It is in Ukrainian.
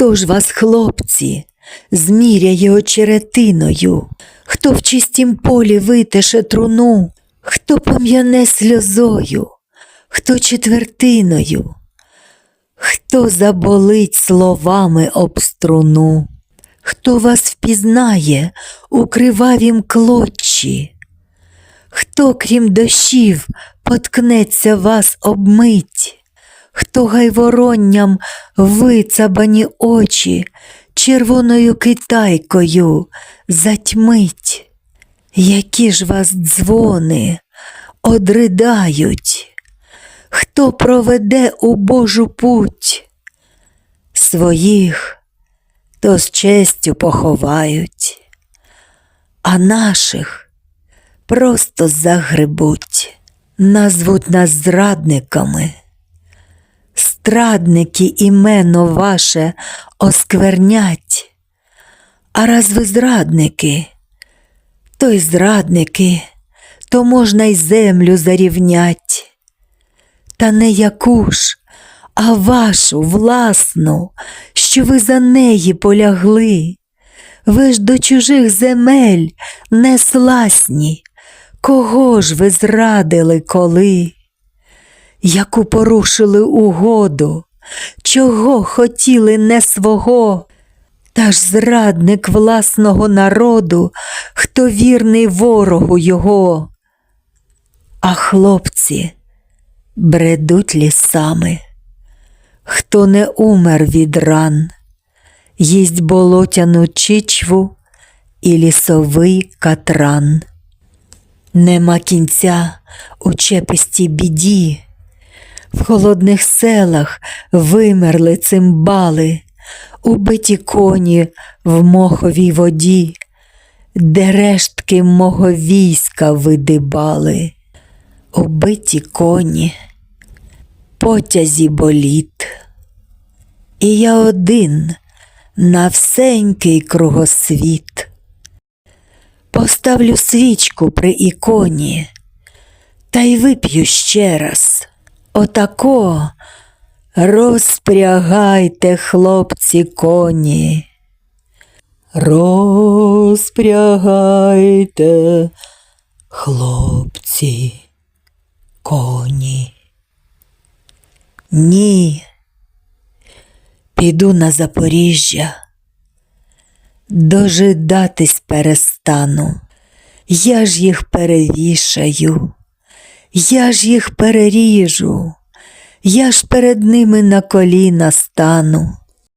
Хто ж вас, хлопці, зміряє очеретиною? Хто в чистім полі витеше труну? Хто пом'яне сльозою? Хто четвертиною? Хто заболить словами об струну? Хто вас впізнає у кривавім клочі? Хто, крім дощів, поткнеться вас обмить? Хто гайворонням вицабані очі червоною китайкою затьмить? Які ж вас дзвони одридають? Хто проведе у Божу путь? Своїх то з честю поховають, а наших просто загребуть, назвуть нас зрадниками. Страдники імено ваше осквернять, а раз ви зрадники, то й зрадники, то можна й землю зарівнять. Та не яку ж, а вашу власну, що ви за неї полягли. Ви ж до чужих земель не сласні, кого ж ви зрадили коли? Яку порушили угоду, чого хотіли не свого, та ж зрадник власного народу, хто вірний ворогу його. А хлопці бредуть лісами, хто не умер від ран, їсть болотяну чичву і лісовий катран. Нема кінця у чепистій біді, в холодних селах вимерли цимбали, убиті коні в моховій воді, де рештки мого війська видибали, убиті коні, потязі боліт. І я один на всенький кругосвіт. Поставлю свічку при іконі, та й вип'ю ще раз. Отако розпрягайте, хлопці, коні. Розпрягайте, хлопці, коні. Ні, піду на Запоріжжя, дожидатись перестану. Я ж їх перевішаю, я ж їх переріжу, я ж перед ними на коліна стану.